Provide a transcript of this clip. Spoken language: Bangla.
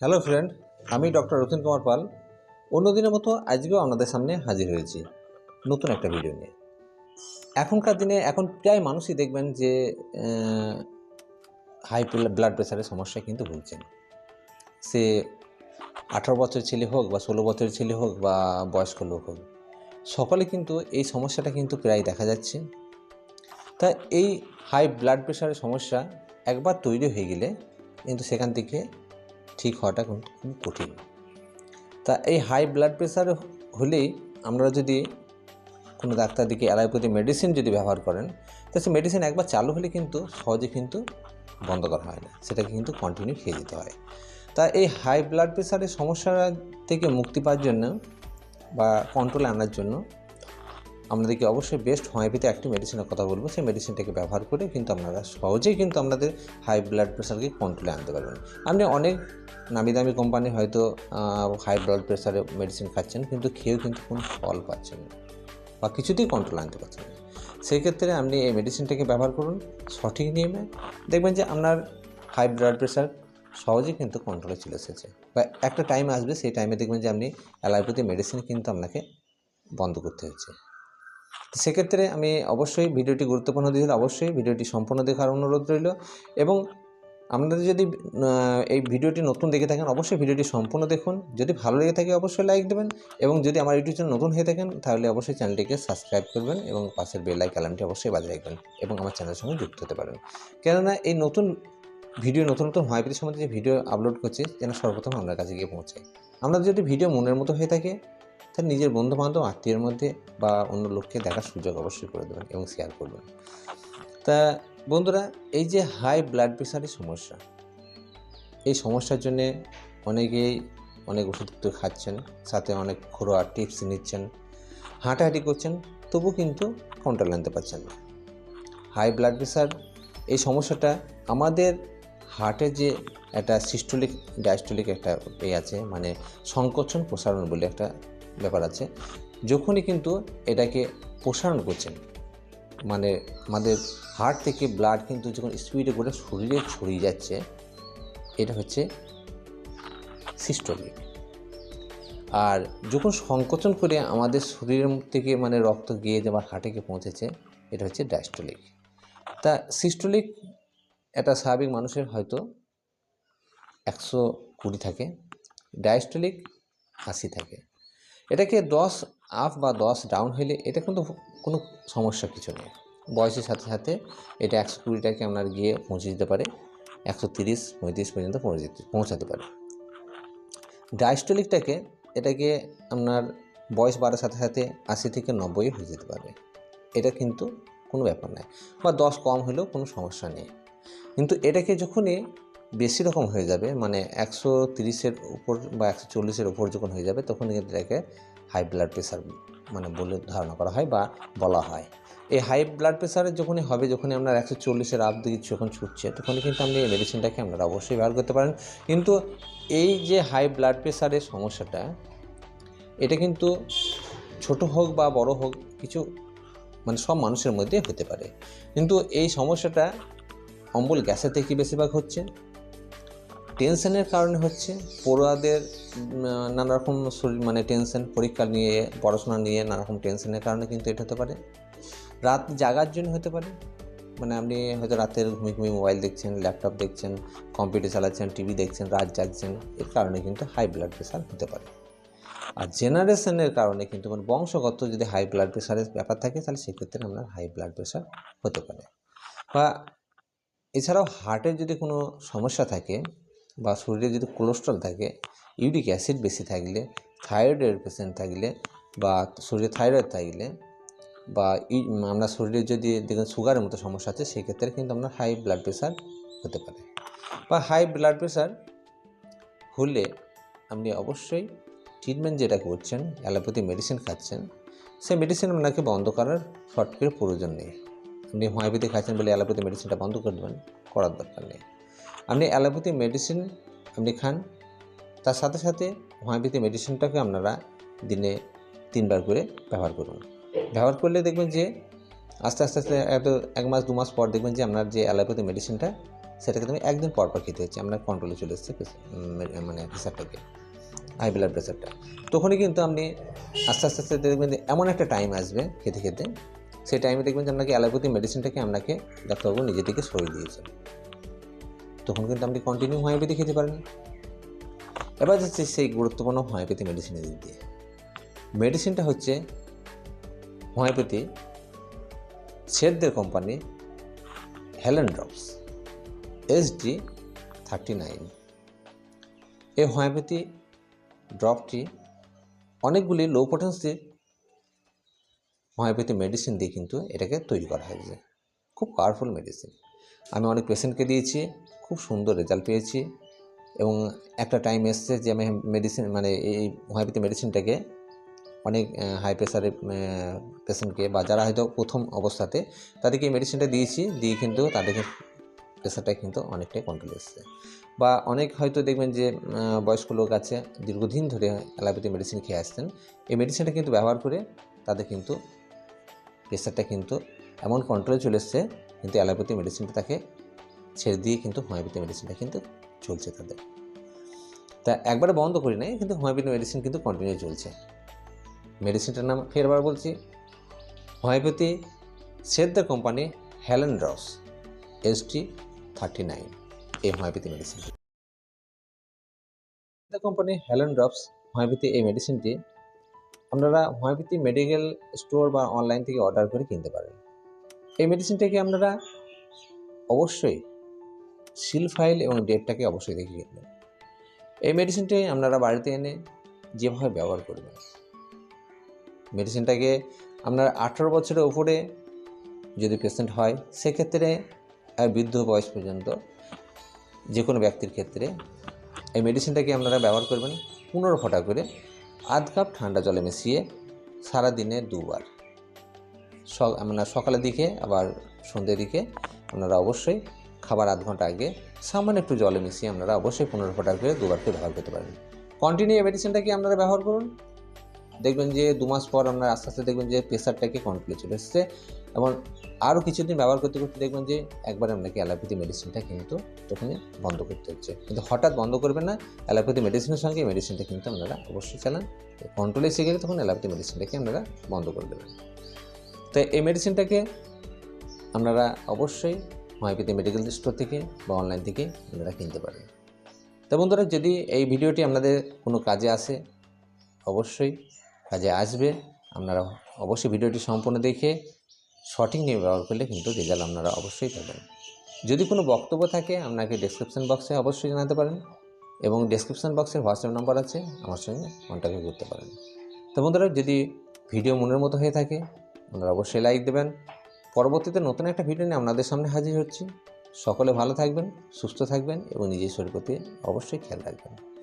হ্যালো ফ্রেন্ড আমি ডক্টর রতন কুমার পাল। অন্যদিনের মতো আজকেও আপনাদের সামনে হাজির হয়েছি। নতুন একটা ভিডিও নিয়ে। এখনকার দিনে এখন প্রায় মানুষই দেখবেন যে হাই ব্লাড প্রেশারের সমস্যায় কিন্তু ভুগছেন। সে আঠারো বছর ছেলে হোক বা ষোলো বছরের ছেলে হোক বা বয়স্ক লোক হোক, সকলে কিন্তু এই সমস্যাটা কিন্তু প্রায় দেখা যাচ্ছে। তা এই হাই ব্লাড প্রেশারের সমস্যা একবার তৈরি হয়ে গেলে কিন্তু সেখান থেকে ঠিক হওয়াটা কিন্তু খুব কঠিন। তা এই হাই ব্লাড প্রেশার হলেই আমরা যদি কোনো ডাক্তার দিকে অ্যালোপ্যাথি মেডিসিন যদি ব্যবহার করেন, তো সে মেডিসিন একবার চালু হলে কিন্তু সহজে কিন্তু বন্ধ করা হয় না, সেটাকে কিন্তু কন্টিনিউ খেয়ে যেতে হয়। তা এই হাই ব্লাড প্রেশারের সমস্যা থেকে মুক্তি পাওয়ার জন্য বা কন্ট্রোলে আনার জন্য আপনাদেরকে অবশ্যই বেস্ট হোমিওপ্যাথি একটি মেডিসিনের কথা বলব। সেই মেডিসিনটাকে ব্যবহার করে কিন্তু আপনারা সহজেই কিন্তু আপনাদের হাই ব্লাড প্রেশারকে কন্ট্রোলে আনতে পারবেন। আপনি অনেক নামি দামি কোম্পানি হয়তো হাই ব্লাড প্রেশারে মেডিসিন খাচ্ছেন কিন্তু খেয়েও কিন্তু কোনো ফল পাচ্ছেন না বা কিছুতেই কন্ট্রোল আনতে পারছেন না। সেই ক্ষেত্রে আপনি এই মেডিসিনটাকে ব্যবহার করুন সঠিক নিয়মে। দেখবেন যে আপনার হাই ব্লাড প্রেশার সহজেই কিন্তু কন্ট্রোলে চলে এসেছে বা একটা টাইম আসবে, সেই টাইমে দেখবেন যে আপনি অ্যালোপ্যাথি মেডিসিন কিন্তু আপনাকে বন্ধ করতে হচ্ছে। সেক্ষেত্রে আমি অবশ্যই ভিডিওটি গুরুত্বপূর্ণ দিয়েছিল অবশ্যই ভিডিওটি সম্পূর্ণ দেখার অনুরোধ রইল এবং আপনাদের যদি এই ভিডিওটি নতুন দেখে থাকেন, অবশ্যই ভিডিওটি সম্পূর্ণ দেখুন। যদি ভালো লেগে থাকে, অবশ্যই লাইক দেবেন এবং যদি আমার ইউটিউব চ্যানেল নতুন হয়ে থাকেন, তাহলে অবশ্যই চ্যানেলটিকে সাবস্ক্রাইব করবেন এবং পাশের বেল আইকনটি অবশ্যই বাজিয়ে রাখবেন এবং আমার চ্যানেলের সঙ্গে যুক্ত হতে পারেন কেননা এই নতুন ভিডিও, নতুন নতুন হোমিওপ্যাথি সম্বন্ধে যে ভিডিও আপলোড করছি, যেন সর্বপ্রথম আপনার কাছে গিয়ে পৌঁছায়। আপনাদের যদি ভিডিও মনের মতো হয়ে থাকে তাহলে নিজের বন্ধু বান্ধব আত্মীয়ের মধ্যে বা অন্য লোককে দেখার সুযোগ অবশ্যই করে দেবেন এবং শেয়ার করবেন। তা বন্ধুরা, এই যে হাই ব্লাড প্রেশারের সমস্যা, এই সমস্যার জন্যে অনেকেই অনেক ওষুধ খাচ্ছেন, সাথে অনেক ঘরোয়া টিপস নিচ্ছেন, হাঁটাহাঁটি করছেন তবু কিন্তু কন্ট্রোল আনতে পারছেন না। হাই ব্লাড প্রেশার এই সমস্যাটা আমাদের হার্টের যে একটা সিস্টোলিক ডায়াস্টোলিক একটা এ আছে মানে সংকোচন প্রসারণ বলে একটা ব্যাপার আছে। যখনই কিন্তু এটাকে প্রসারণ করছেন মানে আমাদের হার্ট থেকে ব্লাড কিন্তু যখন স্পিডে করে শরীরে ছড়িয়ে যাচ্ছে, এটা হচ্ছে সিস্টোলিক আর যখন সংকোচন করে আমাদের শরীরের থেকে মানে রক্ত গিয়ে যাবার হার্টেকে পৌঁছেছে, এটা হচ্ছে ডায়াস্টোলিক তা সিস্টোলিক একটা স্বাভাবিক মানুষের হয়তো একশো কুড়ি থাকে ডায়াস্টোলিক আশি থাকে। এটাকে দশ আপ বা দশ ডাউন হলে এটা কিন্তু কোনো সমস্যা কিছু নেই। বয়সের সাথে সাথে এটা একশো কুড়িটাকে আপনার গিয়ে পৌঁছে দিতে পারে। একশো তিরিশ, পঁয়ত্রিশ পর্যন্ত পৌঁছে পৌঁছাতে পারে। ডায়াস্টোলিকটাকে এটাকে আপনার বয়স বাড়ার সাথে সাথে আশি থেকে নব্বই হয়ে যেতে পারে। এটা কিন্তু কোনো ব্যাপার নয়। বা দশ কম হলেও কোনো সমস্যা নেই। কিন্তু এটাকে যখনই বেশি রকম হয়ে যাবে। মানে একশো তিরিশের উপর বা একশো চল্লিশের উপর যখন হয়ে যাবে তখন কিন্তু এটাকে হাই ব্লাড প্রেশার মানে বলে ধারণা করা হয় বা বলা হয়। এই হাই ব্লাড প্রেশারের যখনই হবে, যখনই আপনার একশো চল্লিশের আপ দিকে যখন ছুটছে, তখনই কিন্তু আপনি এই মেডিসিনটাকে আপনারা অবশ্যই ব্যবহার করতে পারেন। কিন্তু এই যে হাই ব্লাড প্রেশারের সমস্যাটা, এটা কিন্তু ছোট হোক বা বড় হোক, কিছু মানে সব মানুষের মধ্যে হতে পারে। কিন্তু এই সমস্যাটা অম্বল গ্যাসের থেকে বেশিরভাগ হচ্ছে। টেনশনের কারণে হচ্ছে পড়ুয়াদের উম, নানা রকম শরীর মানে টেনশন পরীক্ষা নিয়ে পড়াশোনা নিয়ে নানা রকম টেনশনের কারণে কিন্তু এটা হতে পারে। রাত জাগার জন্য হতে পারে। মানে আপনি হয়তো রাতের ঘুমিয়ে ঘুমিয়ে মোবাইল দেখছেন ল্যাপটপ দেখছেন কম্পিউটার চালাচ্ছেন টিভি দেখছেন রাত জাগছেন এর কারণে কিন্তু হাই ব্লাড প্রেশার হতে পারে। আর জেনারেশনের কারণে কিন্তু মানে বংশগত যদি হাই ব্লাড প্রেশারের ব্যাপার থাকে তাহলে সেক্ষেত্রে আপনার হাই ব্লাড প্রেশার হতে পারে। বা এছাড়াও হার্টের যদি কোনো সমস্যা থাকে বা শরীরে যদি কোলেস্ট্রল থাকে ইউরিক অ্যাসিড বেশি থাকলে থাইরয়েডের পেশেন্ট থাকলে বা শরীরে থাইরয়েড থাকলে বা আপনার শরীরে যদি দেখুন সুগারের মতো সমস্যা আছে, সেক্ষেত্রে কিন্তু আপনার হাই ব্লাড প্রেশার হতে পারে। বা হাই ব্লাড প্রেশার হলে আপনি অবশ্যই ট্রিটমেন্ট যেটা করছেন অ্যালোপ্যাথি মেডিসিন খাচ্ছেন, সেই মেডিসিন আপনাকে বন্ধ করার শর্ট করে প্রয়োজন নেই। আপনি হোমিওপ্যাথি খাচ্ছেন বলে অ্যালোপ্যাথি মেডিসিনটা বন্ধ করে দেবেন, করার দরকার নেই। আপনি অ্যালোপ্যাথি মেডিসিন আপনি খান, তার সাথে সাথে হোমিওপ্যাথি মেডিসিনটাকে আপনারা দিনে তিনবার করে ব্যবহার করুন। ব্যবহার করলে দেখবেন যে আস্তে আস্তে আস্তে এত এক মাস, দু মাস পর দেখবেন যে আপনার যে অ্যালোপ্যাথি মেডিসিনটা, সেটাকে তুমি একদিন পর পর খেতে হচ্ছে, আপনার কন্ট্রোলে চলে এসছে মানে প্রেশারটাকে হাই ব্লাড প্রেশারটা তখনই কিন্তু আপনি আস্তে আস্তে আস্তে দেখবেন যে এমন একটা টাইম আসবে খেতে খেতে, সেই টাইমে দেখবেন যে আপনাকে অ্যালোপ্যাথি মেডিসিনটাকে আপনাকে ডাক্তারবাবু নিজে থেকে সরিয়ে দিয়েছেন। তখন কিন্তু আপনি কন্টিনিউ হোমিওপ্যাথি খেতে পারেন এবার যাচ্ছে সেই গুরুত্বপূর্ণ হোমিওপ্যাথি মেডিসিনের দিক দিয়ে। মেডিসিনটা হচ্ছে homeopathy শেরদের company Helen drops SD thirty nine এই হোমিওপ্যাথি ড্রপটি অনেকগুলি লো পোটেন্সির হোমিওপ্যাথি মেডিসিন দিয়ে কিন্তু এটাকে তৈরি করা হয়েছে। খুব পাওয়ারফুল মেডিসিন আমি অনেক পেশেন্টকে দিয়েছি, খুব সুন্দর রেজাল্ট পেয়েছি এবং একটা টাইম এসছে যে আমি মেডিসিন মানে এই হোমিওপ্যাথি মেডিসিনটাকে অনেক হাই প্রেশারের পেশেন্টকে বা যারা হয়তো প্রথম অবস্থাতে তাদেরকে এই মেডিসিনটা দিয়েছি, দিয়ে কিন্তু তাদেরকে প্রেশারটা কিন্তু অনেকটাই কন্ট্রোল এসছে। বা অনেক হয়তো দেখবেন যে বয়স্ক লোক আছে, দীর্ঘদিন ধরে অ্যালোপ্যাথি মেডিসিন খেয়ে আসছেন, এই মেডিসিনটা কিন্তু ব্যবহার করে তাদের কিন্তু প্রেশারটা কিন্তু এমন কন্ট্রোলে চলে এসছে কিন্তু অ্যালোপ্যাথি মেডিসিনটা তাকে ছেড়ে দিয়ে কিন্তু হোমিওপ্যাথি মেডিসিনটা কিন্তু চলছে তাদের। তা একবারে বন্ধ করি নাই, কিন্তু হোমিওপ্যাথি মেডিসিন কিন্তু কন্টিনিউ চলছে। মেডিসিনটার নাম ফেরবার বলছি, homeopathy সেদ্দার company Helen drops ST thirty nine এই homeopathy medicine. Company Helen drops homeopathy এই মেডিসিনটি আপনারা হোমিওপ্যাথি মেডিকেল স্টোর বা অনলাইন থেকে অর্ডার করে কিনতে পারেন। এই মেডিসিনটাকে আপনারা অবশ্যই সিল ফাইল এবং ডেটটাকে অবশ্যই দেখে কিনবেন এই মেডিসিনটাই আপনারা বাড়িতে এনে যেভাবে ব্যবহার করবেন। মেডিসিনটাকে আপনার আঠারো বছরের উপরে যদি পেশেন্ট হয়, সেক্ষেত্রে বৃদ্ধ বয়স পর্যন্ত যে কোনো ব্যক্তির ক্ষেত্রে এই মেডিসিনটাকে আপনারা ব্যবহার করবেন পনেরো ফোঁটা করে, আধ কাপ ঠান্ডা জলে মিশিয়ে সারাদিনে দুবার। মানে সকালের দিকে, আবার সন্ধ্যের দিকে আপনারা অবশ্যই খাবার আধ ঘণ্টা আগে সামান্য একটু জলে মিশিয়ে আপনারা অবশ্যই পনেরো ফোঁটা করে দুবার করে ব্যবহার করতে পারেন। কন্টিনিউ এই মেডিসিনটাকে আপনারা ব্যবহার করুন? দেখবেন যে দু মাস পর আপনারা আস্তে আস্তে দেখবেন যে প্রেশারটাকে কন্ট্রোলে চলে এসছে এবং আরও কিছুদিন ব্যবহার করতে করতে দেখবেন যে একবার আপনাকে অ্যালোপ্যাথি মেডিসিনটা কিন্তু তখন বন্ধ করতে হচ্ছে। কিন্তু হঠাৎ বন্ধ করবেন না অ্যালোপ্যাথি মেডিসিনের সঙ্গে মেডিসিনটা কিন্তু আপনারা অবশ্যই চালান। কন্ট্রোলে এসে গেলে তখন অ্যালোপ্যাথি মেডিসিনটাকে আপনারা বন্ধ করে দেবেন। তো এই মেডিসিনটাকে আপনারা অবশ্যই হোমিওপ্যাথি মেডিকেল স্টোর থেকে বা অনলাইন থেকে আপনারা কিনতে পারেন। তো বন্ধুরা, যদি এই ভিডিওটি আপনাদের কোনো কাজে আসে, অবশ্যই কাজে আসবে। আপনারা অবশ্যই ভিডিওটি সম্পূর্ণ দেখে সঠিক নিয়ে ব্যবহার করলে কিন্তু রেজাল্ট আপনারা অবশ্যই পাবেন। যদি কোনো বক্তব্য থাকে, আপনাকে ডেসক্রিপশন বক্সে অবশ্যই জানাতে পারেন এবং ডেসক্রিপশন বক্সের হোয়াটসঅ্যাপ নাম্বার আছে, আমার সঙ্গে কন্ট্যাক্ট করতে পারেন। তো বন্ধুরা, যদি ভিডিও মনের মতো হয়ে থাকে আপনারা অবশ্যই লাইক দেবেন। পরবর্তীতে নতুন একটা ভিডিও নিয়ে আপনাদের সামনে হাজির হচ্ছি। সকলে ভালো থাকবেন, সুস্থ থাকবেন এবং নিজের শরীর প্রতি অবশ্যই খেয়াল রাখবেন।